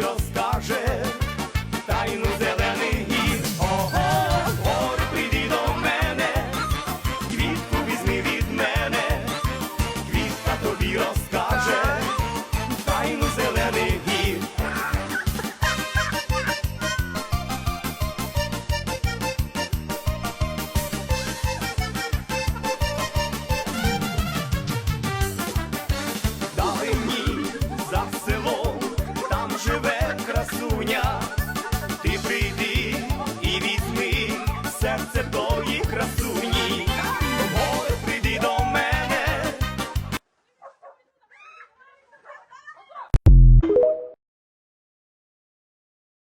розкаже тайну зелений гір. Ого, гори прийди до мене, квітку візьми від мене, квітка тобі розкаже, тайну зелений гір. Дали мені за село. серце бої красу.